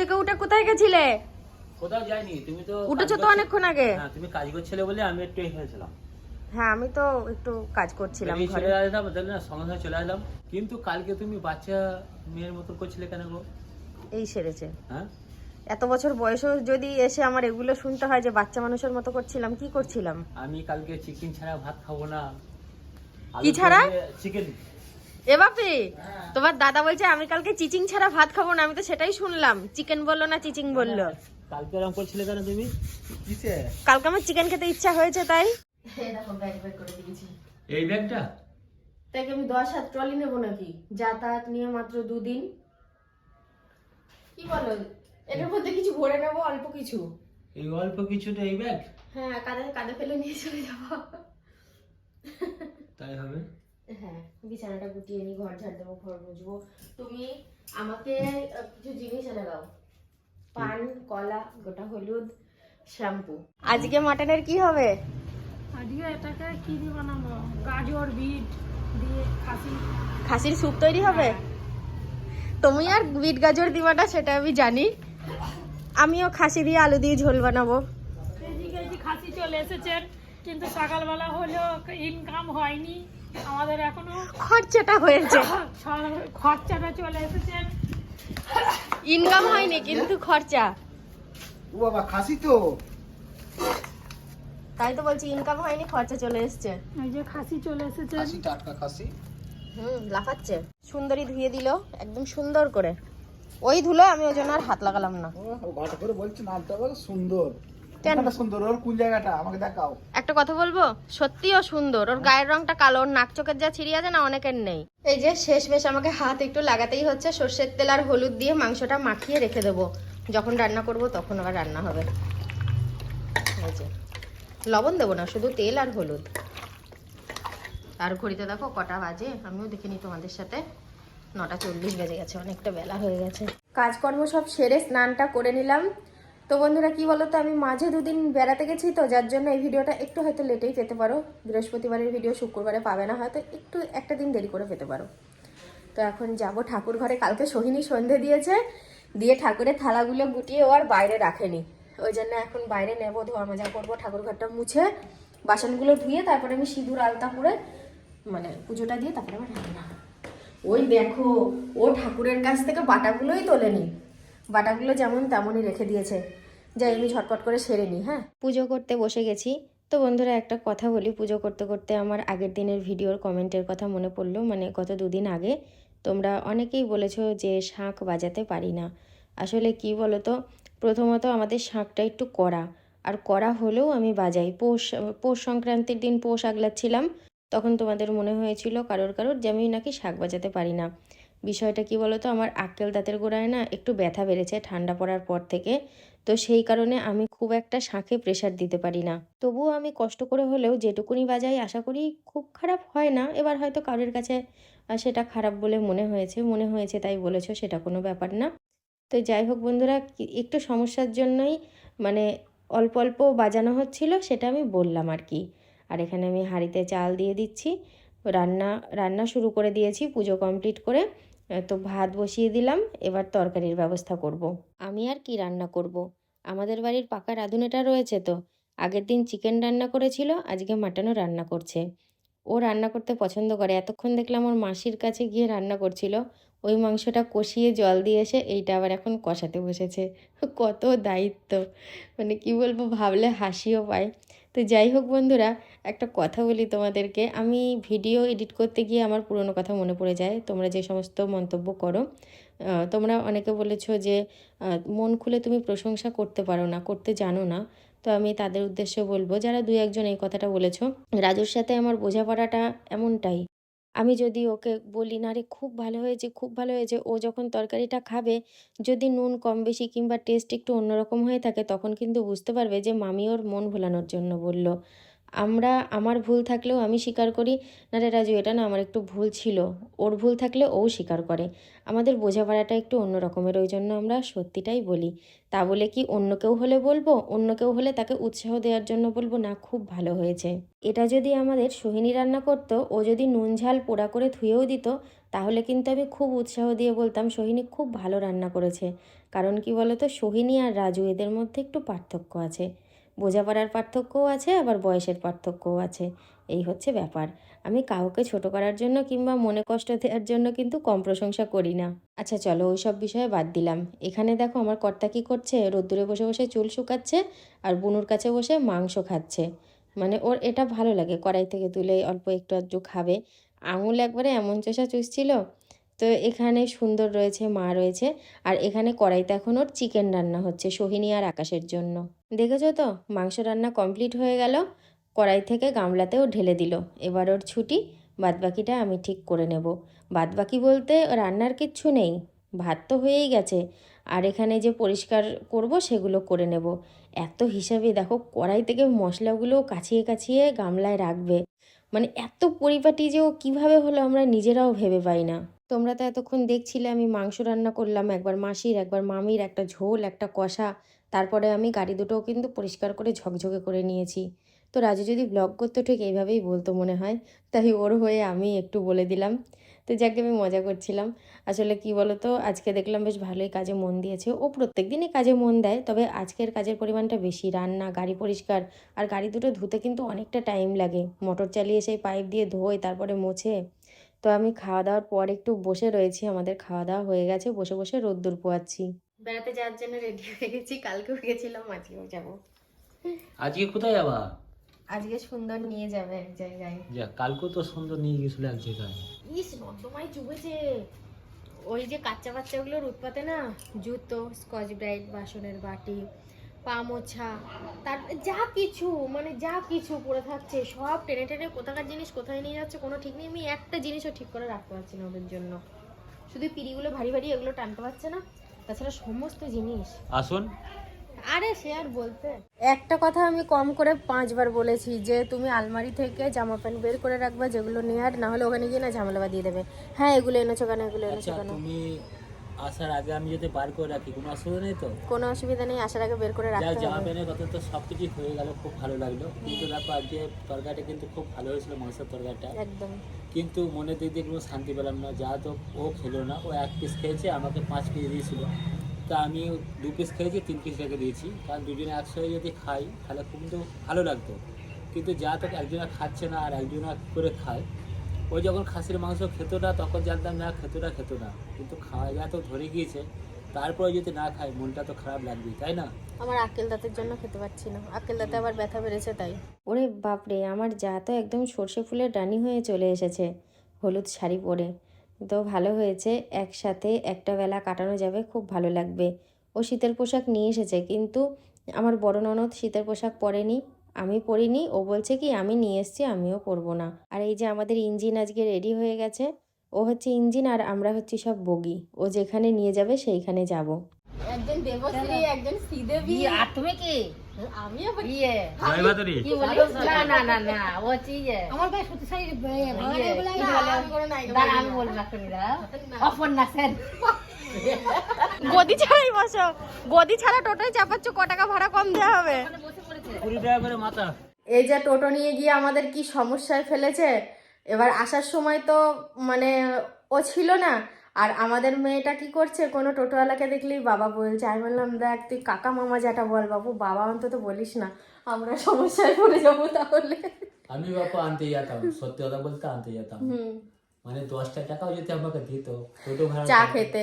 থেকে উঠে কোথায় গেছিলে? কোথাও যাইনি তুমি তো উঠেছো তো অনেকক্ষণ আগে। হ্যাঁ তুমি কাজ করছিলে বলে আমি একটু এসেছিলাম হ্যাঁ আমি তো একটু কাজ করছিলাম ঘরে। চলে আসলাম তাহলে না সঙ্গে সঙ্গে চলে আসলাম। কিন্তু কালকে তুমি বাচ্চা মেয়ের মতো করছিলে কেন গো? এই সেরেছে। হ্যাঁ? এত বছর বয়সেও যদি এসে আমার এগুলো শুনতে হয় যে বাচ্চা মানুষের মতো করছিলাম কি করছিলাম? আমি কালকে চিকেন ছাড়া ভাত খাব না। কি ছাড়া? চিকেন এ বাপি তোমার দাদা বলছে আমি কালকে চিচিং ছাড়া ভাত খাব না আমি তো সেটাই শুনলাম। চিকেন বলল না চিচিং বলল? কালকে এরকম করছিলে কেন তুমি? কিসে? কালকে আমার চিকেন খেতে ইচ্ছা হয়েছে তাই। দেখো ব্যাগ ব্যাগ করে দিয়েছি। এই ব্যাগটা? তাই কি আমি দশ হাত ট্রলি নেব নাকি? যাতায়াত নিয়ে মাত্র দুদিন। কি বলো? এটার মধ্যে কিছু ভরে নেব অল্প কিছু? এই অল্প কিছুটা এই ব্যাগ? হ্যাঁ কাঁধে কাঁধে ফেলে নিয়ে চলে যাব। তাই হবে? হ্যাঁ বিছানাটা গুটিয়ে নি ঘর ঝাড় দেবো ঘর মুছবো। তুমি আমাকে কিছু জিনিস এনে দাও। পান কলা গোটা হলুদ শ্যাম্পু। আজকে মাটনের কি হবে? আজকে এটাকে কি দিয়ে বানাবো? গাজর বিট দিয়ে খাসি। খাসির স্যুপ তৈরি হবে? তুমি আর বিট গাজর দিবাটা সেটা আমি জানি। আমিও খাসি দিয়ে আলু দিয়ে ঝোল বানাবো। খাসি চলে এসেছেন কিন্তু সকালবেলা হলেও ইনকাম হয়নি। আমাদের এখনও খরচাটা হয়েছে। খরচাটা চলে এসেছে। ইনকাম হয়নি কিন্তু খরচা। ও বাবা খাসি তো। তাই তো বলছি ইনকাম হয়নি খরচা চলে এসছে। এই যে খাসি চলে এসেছেন খাসি টাটকা খাসি। হুম লাফাচ্ছে। সুন্দরী ধুয়ে দিল একদম সুন্দর করে। ওই ধুলো আমি ওই জন্য আর হাত লাগালাম না। ও ঘটা করে বলছে নামটা বলো সুন্দর। কেন? সুন্দর? ওর কোন জায়গাটা? আমাকে দেখাও। একটা কথা বলব? সত্যিও সুন্দর। ওর গায়ের রংটা কালো ওর নাক চোখের যা ছিড়ি আছে না অনেকের নেই। এই যে শেষ মেশ আমাকে হাত একটু লাগাতেই হচ্ছে সর্ষের তেল আর হলুদ দিয়ে মাংসটা মাখিয়ে রেখে দেবো। যখন রান্না করব তখন আবার রান্না হবে। এই যে। লবণ দেবো না শুধু তেল আর হলুদ। আর ঘড়িতে দেখো কটা বাজে আমিও দেখিনি তোমাদের সাথে। নটা চল্লিশ বেজে গেছে অনেকটা বেলা হয়ে গেছে। কাজকর্ম সব সেরে স্নানটা করে নিলাম। তো বন্ধুরা কি বলতো, আমি মাঝে দুদিন বেড়াতে গেছি তো, যার জন্য এই ভিডিওটা একটু হয়তো লেটেই পেতে পারো। বৃহস্পতিবারের ভিডিও শুক্রবারে পাবে না হয়তো, একটু একটা দিন দেরি করে পেতে পারো। তো এখন যাব ঠাকুর ঘরে, কালকে সোহিনী সন্ধে দিয়েছে, দিয়ে ঠাকুরের থালাগুলো গুটিয়ে ও আর বাইরে রাখেনি। ওই জন্য এখন বাইরে নেব, ধোয়া মাজা করব, ঠাকুর ঘরটা মুছে, বাসনগুলো ধুয়ে তারপরে আমি সিঁদুর আলতা করে মানে পুজোটা দিয়ে তারপরে আমার রান্না ওই দেখো, ও ঠাকুরের কাছ থেকে বাটাগুলোই তোলেনি। বাটাগুলো যেমন তেমনই রেখে দিয়েছে। যাই আমি ঝটপট করে সেরে নিই হ্যাঁ? পুজো করতে বসে গেছি। তো বন্ধুরা, একটা কথা বলি, পুজো করতে করতে আমার আগের দিনের ভিডিওর কমেন্টের কথা মনে পড়ল। মানে গত দুদিন আগে তোমরা অনেকেই বলেছ যে শাঁখ বাজাতে পারি না। আসলে কি বলো তো প্রথমত আমাদের শাঁখটা একটু কড়া। আর কড়া হলেও আমি বাজাই। পৌষ পৌষ সংক্রান্তির দিন পৌষ আগলাচ্ছিলাম। তখন তোমাদের মনে হয়েছিল কারোর কারোর যে আমি নাকি শাক বাজাতে পারি না। বিষয়টা কি বলো তো আমার আক্কেল দাঁতের গোড়ায় না একটু ব্যথা বেড়েছে ঠান্ডা পড়ার পর থেকে। তো সেই কারণে আমি খুব একটা শাঁখে প্রেশার দিতে পারি না। তবুও আমি কষ্ট করে হলেও যেটুকুনি বাজাই আশা করি খুব খারাপ হয় না। এবার হয়তো কারোর কাছে সেটা খারাপ বলে মনে হয়েছে মনে হয়েছে তাই বলেছ, সেটা কোনো ব্যাপার না। তো যাই হোক বন্ধুরা একটু সমস্যার জন্যই মানে অল্প অল্প বাজানো হচ্ছিল, সেটা আমি বললাম আর কি। আর এখানে আমি হাঁড়িতে চাল দিয়ে দিচ্ছি। রান্না রান্না শুরু করে দিয়েছি, পুজো কমপ্লিট করে। তো ভাত বসিয়ে দিলাম, এবার তরকারির ব্যবস্থা করব। আমি আর কি রান্না করব। আমাদের বাড়ির পাকা রাঁধুনেটা রয়েছে তো। আগের দিন চিকেন রান্না করেছিল, আজকে মাটনও রান্না করছে। ও রান্না করতে পছন্দ করে। এতক্ষণ দেখলাম ওর মাসির কাছে গিয়ে রান্না করছিল। ওই মাংসটা কষিয়ে জল দিয়ে এসে এইটা আবার এখন কষাতে বসেছে। কত দায়িত্ব। মানে কি বলব, ভাবলে হাসিও পায়। তো যাই হোক বন্ধুরা, একটা কথা বলি তোমাদেরকে। আমি ভিডিও এডিট করতে গিয়ে আমার পুরনো কথা মনে পড়ে যায়। তোমরা যে সমস্ত মন্তব্য করো তোমরা অনেকে বলেছ যে মন খুলে তুমি প্রশংসা করতে পারো না, করতে জানো না। তো আমি তাদের উদ্দেশ্যে বলব, যারা দুই একজন এই কথাটা বলেছ, রাজুর সাথে আমার বোঝাপড়াটা এমনটাই। আমি যদি ওকে বলি, না রে, খুব ভালো হয়েছে, খুব ভালো হয়েছে। ও যখন তরকারিটা খাবে, যদি নুন কম বেশি কিংবা টেস্ট একটু অন্যরকম হয়ে থাকে, তখন কিন্তু বুঝতে পারবে যে, মামি, ওর মন ভোলানোর জন্য, বলল। আমরা, আমার ভুল থাকলেও আমি স্বীকার করি। না রে রাজু, এটা না আমার একটু ভুল ছিল। ওর ভুল থাকলে ও স্বীকার করে। আমাদের বোঝাপড়াটা একটু অন্য রকমের, ওই জন্য আমরা সত্যিটাই বলি। তা বলে কি অন্য কেউ হলে বলব? অন্য কেউ হলে তাকে উৎসাহ দেওয়ার জন্য বলব? না, খুব ভালো হয়েছে। এটা যদি আমাদের সোহিনী রান্না করতো, ও যদি নুন ঝাল পোড়া করে ধুয়েও দিত, তাহলে কিন্তু আমি খুব উৎসাহ দিয়ে বলতাম, সোহিনী খুব ভালো রান্না করেছে। কারণ কি বলতো? সোহিনী আর রাজু এদের মধ্যে একটু পার্থক্য আছে। বোঝাপড়ার পার্থক্যও আছে, আবার বয়সের পার্থক্যও আছে। এই হচ্ছে ব্যাপার। আমি কাউকে ছোট করার জন্য কিংবা মনে কষ্ট দেওয়ার জন্য কিন্তু কম প্রশংসা করি না। আচ্ছা চলো ওই সব বিষয়ে বাদ দিলাম। এখানে দেখো আমার কর্তা কী করছে? রোদ্দুরে বসে বসে চুল শুকাচ্ছে আর বুনুর কাছে বসে মাংস খাচ্ছে। মানে ওর এটা ভালো লাগে, কড়াই থেকে তুলে অল্প একটু আধটু খাবে। আঙুল একবারে এমন চষা চুষছিল তো এখানে সুন্দর রয়েছে, মা রয়েছে। আর এখানে কড়াইতে এখন ওর চিকেন রান্না হচ্ছে, সোহিনী আর আকাশের জন্য। দেখেছ তো? মাংস রান্না কমপ্লিট হয়ে গেল। কড়াই থেকে গামলাতেও ঢেলে দিল। এবার ওর ছুটি, বাদবাকিটা আমি ঠিক করে নেব। বাদবাকি বলতে রান্নার কিচ্ছু নেই, ভাত তো হয়েই গেছে। আর এখানে যে পরিষ্কার করব সেগুলো করে নেব। এত হিসাবে দেখো, কড়াই থেকে মশলাগুলো কাছিয়ে কাছিয়ে গামলায় রাখবে। মানে এত পরিপাটি যে ও কীভাবে হলো আমরা নিজেরাও ভেবে পাই না। তোমরা তো এতক্ষণ দেখছিলে আমি মাংস রান্না করলাম, একবার মাসির, একবার মামির, একটা ঝোল, একটা কষা। তারপরে আমি গাড়ি দুটোও কিন্তু পরিষ্কার করে ঝকঝকে করে নিয়েছি। তো রাজু যদি ব্লগ করতো ঠিক এইভাবেই বলতো মনে হয়। তাই ওর হয়ে আমি একটু বলে দিলাম। তো যাকে আমি মজা করছিলাম। আসলে কি বলতো, আজকে দেখলাম বেশ ভালোই কাজে মন দিয়েছে। ও প্রত্যেক দিনই কাজে মন দেয়, তবে আজকের কাজের পরিমাণটা বেশি। রান্না, গাড়ি পরিষ্কার আর গাড়ি দুটো ধুতে কিন্তু অনেকটা টাইম লাগে। মোটর চালিয়ে সেই পাইপ দিয়ে ধোয়, তারপরে মোছে। তো আমি খাওয়া দাওয়ার পর একটু বসে রয়েছি আমাদের খাওয়া দাওয়া হয়ে গেছে বসে বসে রোদ্দুর পোয়াচ্ছি। বেড়াতে যাওয়ার জন্য রেডি হয়ে গেছি কালকেও গেছিলাম আজকেও যাব। আজকে কোথায় যাবা? আজকে সুন্দর নিয়ে যাবে এক জায়গায়। যা কালকেও তো সুন্দর নিয়ে গেছিল এক জায়গায়। ইস নর্দমায় চুবেছে ওই যে কাচ্চা বাচ্চাগুলোর উৎপাতে না জুতো স্কচ ব্রাইট বাসনের বাটি পা মোছা তার যা কিছু মানে যা কিছু পড়ে থাকছে সব টেনে টেনে কোথাকার জিনিস কোথায় নিয়ে যাচ্ছে কোনো ঠিক নেই। আমি একটা জিনিসও ঠিক করে রাখতে পারছি না ওদের জন্য। শুধু পিড়িগুলো ভারী ভারী এগুলো টানতে পারছে না তাছাড়া সমস্ত জিনিস। আসুন। আরে সে আর বলতে। একটা কথা আমি কম করে পাঁচবার বলেছি যে তুমি আলমারি থেকে জামা প্যান্ট বের করে রাখবা যেগুলো নেয়ার না হলে ওখানে গিয়ে না ঝামেলা বাঁধিয়ে দেবে। হ্যাঁ এগুলো এনেছো কেন এগুলো এনেছো আচ্ছা কেন? তুমি আসার আগে আমি যদি বার করে রাখি কোনো অসুবিধা নেই তো? কোনো অসুবিধা নেই আসার আগে বের করে যা রাখতে জামা হবে। প্যান্টের কথা তো সব কিছুই হয়ে গেল খুব ভালো লাগল। কিন্তু দেখো আজকে তরকারিটা কিন্তু খুব ভালো হয়েছিল মাংসের তরকারিটা। একদম। কিন্তু মনে দিক দিয়ে কোনো শান্তি পেলাম না যা তো ও খেলো না ও এক পিস খেয়েছে আমাকে পাঁচ পিস দিয়েছিল। তা আমি দু পিস খেয়েছি তিন পিস রেখে দিয়েছি। কারণ দুজনে একসঙ্গে যদি খাই তাহলে খুব তো ভালো লাগতো। কিন্তু যা তো একজনা খাচ্ছে না আর একজনা করে খায়? ও যখন খাসির মাংস খেতো না তখন জানতাম না খেতো না খেতো না। কিন্তু খাওয়া যা তো ধরে গিয়েছে তারপরে যদি না খায় মনটা তো খারাপ লাগবেই তাই না? আমার আক্কেল দাঁতের জন্য খেতে পাচ্ছি না। আক্কেল দাঁতে আবার ব্যথা বেড়েছে তাই। ওরে বাপরে আমার যা তো একদম সর্ষে ফুলের রানী হয়ে চলে এসেছে হলুদ শাড়ি পরে। তো ভালো হয়েছে একসাথে একটা বেলা কাটানো যাবে খুব ভালো লাগবে। ও শীতের পোশাক নিয়ে এসেছে কিন্তু আমার বড় ননদ শীতের পোশাক পরেনি। আমি পরিনি ও বলছে কি আমি নিয়ে এসেছি আমিও পরবো না। আর এই যে আমাদের ইঞ্জিন আজকে রেডি হয়ে গেছে। ও হচ্ছে ইঞ্জিন আর আমরা হচ্ছি সব বগি। ও যেখানে নিয়ে যাবে সেইখানে যাব। একজন দেবশ্রী একজন শ্রীদেবী। আর তুমি কি? ইয়ে। কি না না না না ও ইয়ে। আমার সত্যি ইয়ে? আমি না। গদি ছাড়াই বসো। গদি ছাড়া টোটোয় চাপাচ্ছ ক টাকা ভাড়া কম দেওয়া হবে? কুড়ি টাকা করে মাথা এই যে টোটো নিয়ে গিয়ে আমাদের কি সমস্যায় ফেলেছে? এবার আসার সময় তো মানে ও ছিল না। আর আমাদের মেয়েটা কি করছে? কোনো টোটোওয়ালাকে দেখলেই বাবা বলছে আমি বললাম দেখ তুই কাকা মামা যেটা বল বাবু বাবা অন্তত বলিস না। আমরা সমস্যায় পড়ে যাব তাহলে। আমি বাপু আনতে যেতাম সত্যি কথা বলতে আনতে যেতাম। মানে দশটা টাকাও যদি আমাকে দিত টোটো ভাড়া চা খেতে।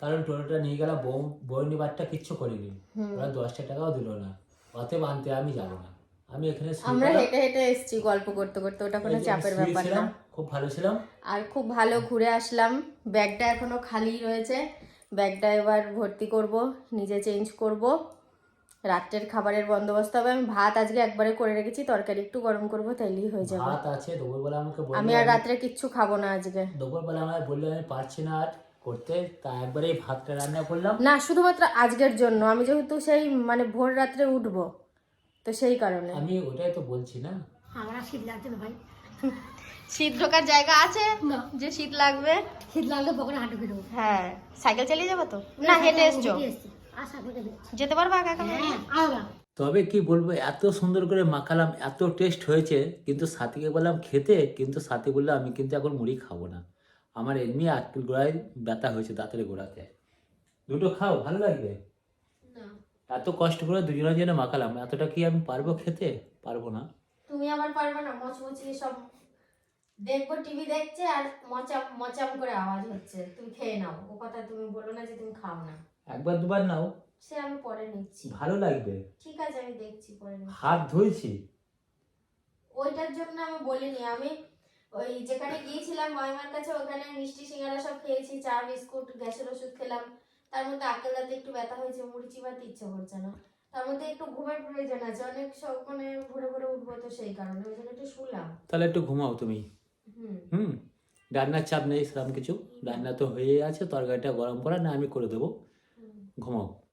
কারণ টোটোটা নিয়ে গেলাম বউ বউনি বারটা কিচ্ছু করিনি। ওরা দশটা টাকাও দিল না। অতএব আনতে আমি যাব না। আমি এখানে আমরা হেঁটে হেঁটে এসেছি গল্প করতে করতে ওটা কোনো চাপের ব্যাপার না। খুব ভালো ছিলাম। আর খুব ভালো ঘুরে আসলাম। ব্যাগটা এখনও খালি রয়েছে। ব্যাগটা এবার ভর্তি করব নিজে চেঞ্জ করব। রাত্রের খাবারের বন্দোবস্ত হবে। আমি ভাত আজকে একবারে করে রেখেছি তরকারি একটু গরম করব তাইলেই হয়ে যাবে। ভাত আছে দুপুরবেলা আমাকে বলল আমি আর রাত্রে কিচ্ছু খাব না আজকে। দুপুরবেলা আমাকে বলল আমি পারছি না আর করতে তা একবারে ভাতটা রান্না করলাম। না শুধুমাত্র আজকের জন্য। আমি যেহেতু সেই মানে ভোর রাত্রে উঠবো তো সেই কারণে। আমি ওটাই তো বলছি না। আমার শীত লাগছে না ভাই। শীত ঢোকার জায়গা আছে? না। যে শীত লাগবে? শীত লাগলে পকেটে হাঁটু ফিরবো হ্যাঁ। সাইকেল চালিয়ে যাব তো? না হেঁটে এসছো? আশা যেতে পারবা একা একা? হ্যাঁ তবে কি বলব এত সুন্দর করে মাখালাম এত টেস্ট হয়েছে কিন্তু সাথীকে বললাম খেতে কিন্তু সাথী বলল আমি কিন্তু এখন মুড়ি খাব না। আমার এমনি আটকুল গোড়ায় ব্যথা হয়েছে দাঁতের গোড়াতে। দুটো খাও ভালো লাগবে? এত কষ্ট করে দুজনের জন্য মাখালাম এতটা কি আমি পারব খেতে? পারব না। তুমি আবার পারবে না মচমচি সব দেখব টিভি দেখছে আর মচাম মচাম করে আওয়াজ হচ্ছে। তুমি খেয়ে নাও ও কথা তুমি বলো না যে তুমি খাও না। একবার দুবার নাও। সে আমি পরে নিচ্ছি। ভালো লাগবে। ঠিক আছে আমি দেখছি পরে হাত ধুইছি। ওইটার জন্য আমি বলিনি আমি ওই যেখানে গিয়েছিলাম ময়মার কাছে ওখানে মিষ্টি সিঙ্গারা সব খেয়েছি চা বিস্কুট গ্যাসের ওষুধ খেলাম। তার মধ্যে আকেল দাঁতে একটু ব্যথা হয়েছে মুড়ি চিবাতে ইচ্ছে করছে না। তার মধ্যে একটু ঘুমের প্রয়োজন আছে অনেক সব মানে ঘুরে ঘুরে উঠবো তো সেই কারণে ওই জন্য একটু শুলাম। তাহলে একটু ঘুমাও তুমি। হুম। হুম? রান্নার চাপ নেই সেরকম কিছু? রান্না তো হয়ে আছে তরকারিটা গরম করা না আমি করে দেবো। ঘুমাও।